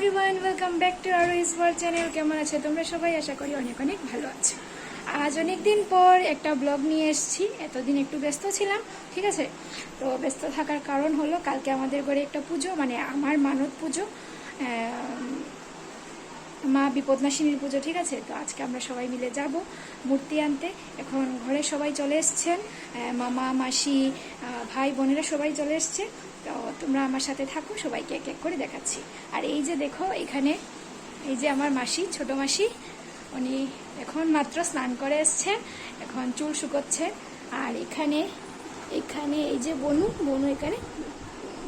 Everyone welcome back to আর Ishwar channel কেমন আছে? তোমরা সবাই আশা করি অনেক অনেক ভালো আছো। আজ অনেক দিন পর একটা ব্লগ নিয়ে এসেছি। এতদিন একটু ব্যস্ত ছিলাম, ঠিক আছে? তো ব্যস্ত থাকার কারণ হলো, কালকে আমাদের ঘরে একটা পুজো মানে আমার মানত পুজো মা বিপদনাশিনীর পুজো, ঠিক আছে? তো আজকে আমরা সবাই মিলে যাব মূর্তি আনতে। এখন ঘরে সবাই চলে এসছেন। মামা, মাসি ভাই, বোনেরা সবাই চলে এসছে। তো তোমরা আমার সাথে থাকো, সবাইকে এক এক করে দেখাচ্ছি। আর এই যে দেখো, এখানে এই যে আমার মাসি, ছোট মাসি, উনি এখন মাত্র স্নান করে এসছেন, এখন চুল শুকোচ্ছে। আর এখানে এখানে এই যে বনু বনু এখানে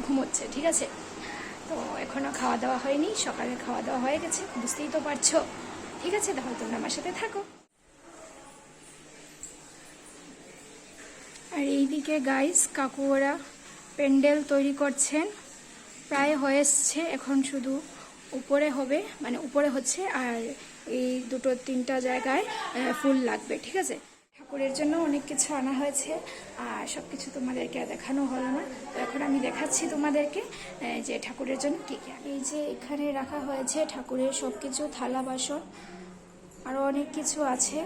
ঘুমোচ্ছে, ঠিক আছে? তো এখনও খাওয়া দাওয়া হয়নি সকালে খাওয়া দাওয়া হয়ে গেছে, বুঝতেই তো পারছ। ঠিক আছে, তাহলে তোমরা আমার সাথে থাকো। আর এইদিকে গাইস কাকু ওরা প্যান্ডেল তৈরি করছেন। প্রায় হয়ে এসছে, এখন শুধু উপরে হবে মানে উপরে হচ্ছে আর এই দুটো তিনটা জায়গায় ফুল লাগবে, ঠিক আছে? ঠাকুরের জন্য অনেক কিছু আনা হয়েছে, আর সব কিছু তোমাদেরকে দেখানো হলো না। তো এখন আমি দেখাচ্ছি তোমাদেরকে যে ঠাকুরের জন্য কী কী এই যে এখানে রাখা হয়েছে ঠাকুরের সব কিছু থালা বাসন আরও অনেক কিছু আছে।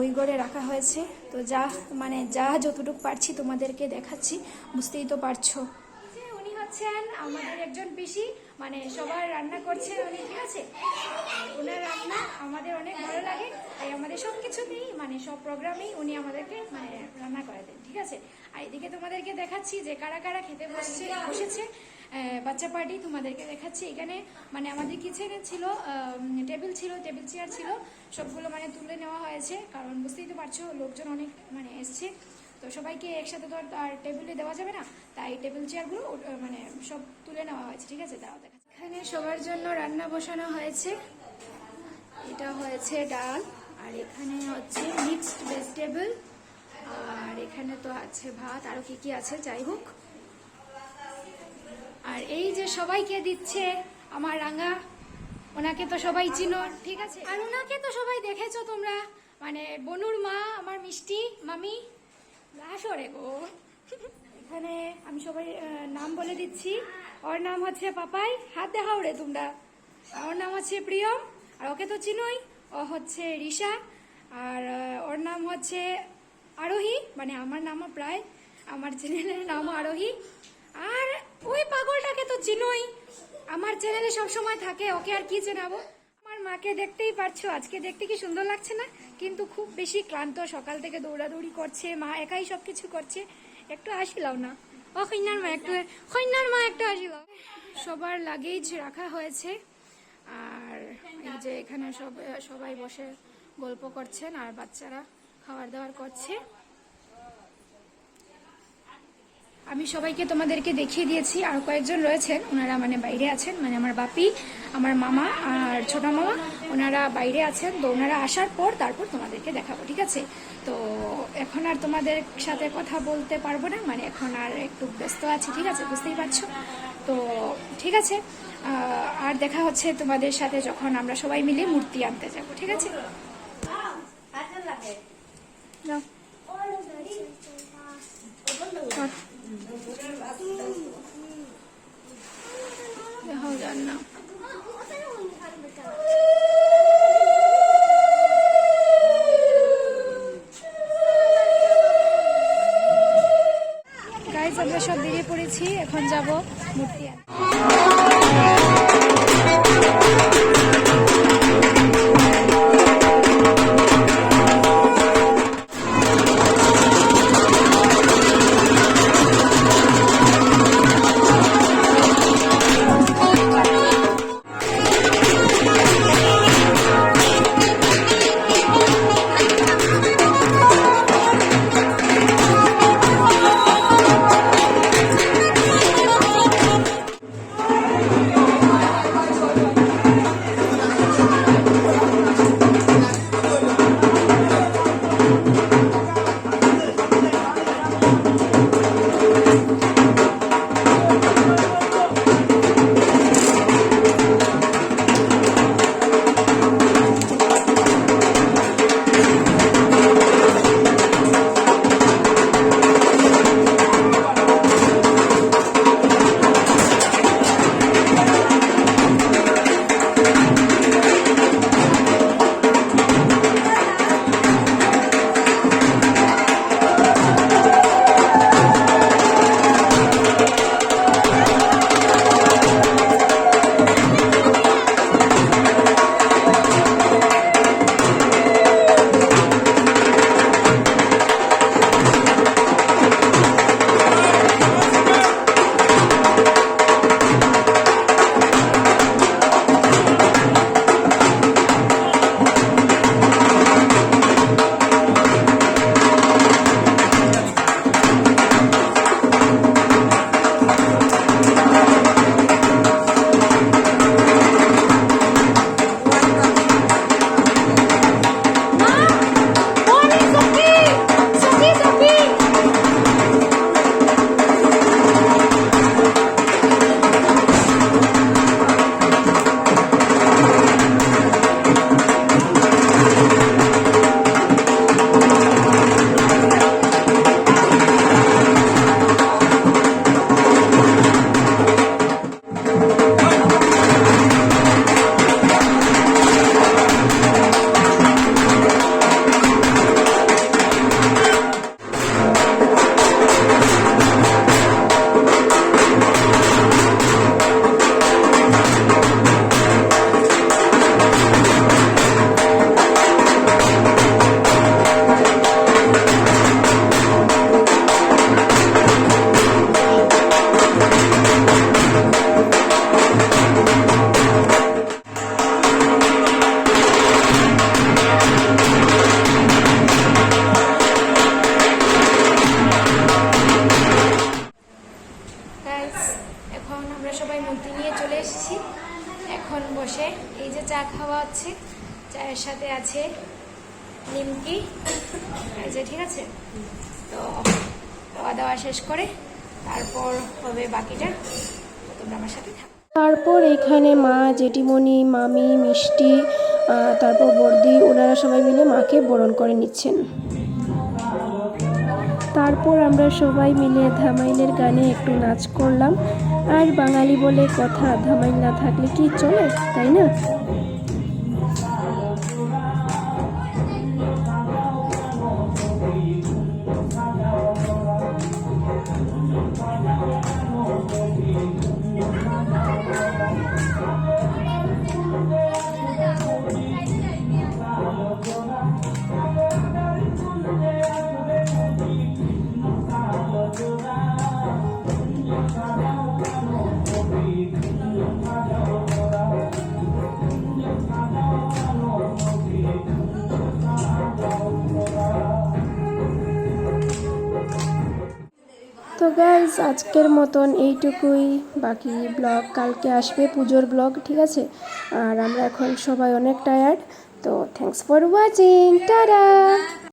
ওই ঘরে রাখা হয়েছে। তো যা মানে যা যতটুকু পারছি তোমাদেরকে দেখাচ্ছি, বুঝতেই তো পারছ। উনি হচ্ছেন আমাদের একজন পিসি মানে সবার রান্না করছেন উনি, ঠিক আছে? ওনার রান্না আমাদের অনেক ভালো লাগে, তাই আমাদের সব কিছুতেই মানে সব প্রোগ্রামেই উনি আমাদেরকে মানে রান্না করে দেন ঠিক আছে? আর এদিকে তোমাদেরকে দেখাচ্ছি যে কারা কারা খেতে বসছে, বসেছে বাচ্চা পার্টি তোমাদেরকে দেখাচ্ছি। এখানে মানে আমাদের কিচেনে ছিল টেবিল ছিল, টেবিল চেয়ার ছিল, সবগুলো মানে তুলে নেওয়া হয়েছে, কারণ বুঝতেই তো পারছ লোকজন অনেক মানে এসছে। তো সবাইকে একসাথে তো আর- টেবিলে দেওয়া যাবে না, তাই টেবিল চেয়ারগুলো মানে সব তুলে নেওয়া হয়েছে, ঠিক আছে? দাও দেখা এখানে সবার জন্য রান্না বসানো হয়েছে। এটা হয়েছে ডাল, আর এখানে হচ্ছে মিক্সড ভেজিটেবল আর এখানে তো আছে ভাত, আরও কি কি আছে, যাই হোক। আর এই যে সবাইকে দিচ্ছে আমার রাঙা, ওনাকে তো সবাই চিনো, ঠিক আছে? আর ওনাকে তো সবাই দেখেছ তোমরা মানে বনুর মা, আমার মিষ্টি, মামি আসরে গো। এখানে আমি সবাই নাম বলে দিচ্ছি। ওর নাম হচ্ছে পাপাই, হাত দেখাও রে তোমরা। ওর নাম হচ্ছে প্রিয়ম। আর ওকে তো চিনোই। ও হচ্ছে রিশা, আর ওর নাম হচ্ছে আরোহী মানে আমার নামও প্রায়, আমার চ্যানেলের নামও আরোহী। আর ওই পাগলটাকে তো চিনোই। আমার চ্যানেলে সব সময় থাকে, ওকে আর কি চেনাবো? আমার মাকে দেখতেই পারছ, আজকে দেখতে কি সুন্দর লাগছে না? কিন্তু খুব বেশি ক্লান্ত, সকাল থেকে দৌড়াদৌড়ি করছে, মা একাই সবকিছু করছে। একটু আসিলাও না। ও কন্যার মা, একটু কন্যার মা, একটু আসিলাও। সবার লাগেজ রাখা হয়েছে। যে এখানে সব সবাই বসে গল্প করছেন আর বাচ্চারা খাবার দাবার করছে। আমি সবাইকে তোমাদেরকে দেখিয়ে দিয়েছি, আর কয়েকজন রয়েছেন, ওনারা মানে বাইরে আছেন মানে আমার বাপি, আমার মামা আর ছোট মামা, ওনারা বাইরে আছেন, তো ওনারা আসার পর তারপর তোমাদেরকে দেখাবো, ঠিক আছে? তো এখন আর তোমাদের সাথে কথা বলতে পারব না মানে এখন আর একটু ব্যস্ত আছি, ঠিক আছে? বুঝতেই পারছ? তো ঠিক আছে আর দেখা হচ্ছে তোমাদের সাথে যখন আমরা সবাই মিলে মূর্তি আনতে যাব, ঠিক আছে? আমরা সব বেরিয়ে পড়েছি, এখন যাব মূর্তি হচ্ছে চায়ের সাথে আছে নিমকি। এই যে, ঠিক আছে? তো খাওয়া দাওয়া শেষ করে তারপর হবে বাকিটা। তোমরা আমার সাথে থাকো। তারপর এখানে মা, জেঠিমণি, মামি, মিষ্টি তারপর বর্দি, ওনারা সবাই মিলে মাকে বরণ করে নিচ্ছেন। তারপর আমরা সবাই মিলে ধামাইলের গানে একটু নাচ করলাম। আর বাঙালি বলে কথা ধামাইল না থাকলে কি চলে, তাই না? গাইজ আজকের মতন এইটুকুই। বাকি ব্লগ কালকে আসবে, পুজোর ব্লগ, ঠিক আছে? আর আমরা এখন সবাই অনেক টায়ার্ড তো থ্যাংকস ফর ওয়াচিং টাটা!